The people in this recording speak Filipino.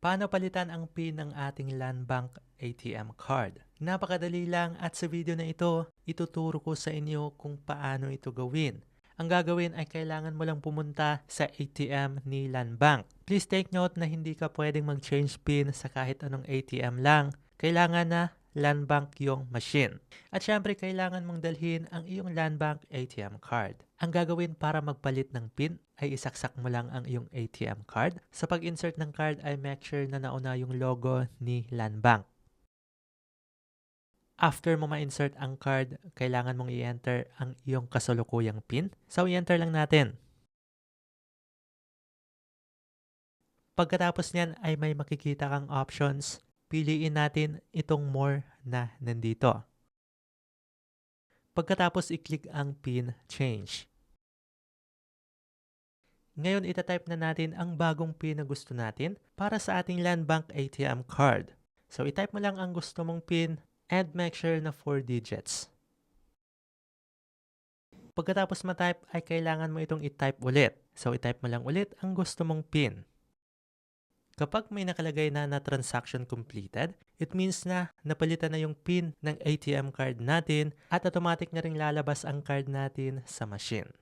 Paano palitan ang PIN ng ating Land Bank ATM card? Napakadali lang at sa video na ito, ituturo ko sa inyo kung paano ito gawin. Ang gagawin ay kailangan mo lang pumunta sa ATM ni Land Bank. Please take note na hindi ka pwedeng mag-change PIN sa kahit anong ATM lang. Kailangan na Land Bank yung machine. At syempre, kailangan mong dalhin ang iyong Land Bank ATM card. Ang gagawin para magpalit ng PIN ay isaksak mo lang ang iyong ATM card. Sa pag-insert ng card ay make sure na nauna yung logo ni Land Bank. After mo ma-insert ang card, kailangan mong i-enter ang iyong kasalukuyang PIN. So, i-enter lang natin. Pagkatapos niyan ay may makikita kang options. Piliin natin itong more na nandito. Pagkatapos i-click ang PIN change. Ngayon itatype na natin ang bagong PIN na gusto natin para sa ating Land Bank ATM card. So itype mo lang ang gusto mong PIN and make sure na 4 digits. Pagkatapos ma-type ay kailangan mo itong i-type ulit. So i-type mo lang ulit ang gusto mong PIN. Kapag may nakalagay na na transaction completed, it means na napalitan na yung PIN ng ATM card natin at automatic na rin lalabas ang card natin sa machine.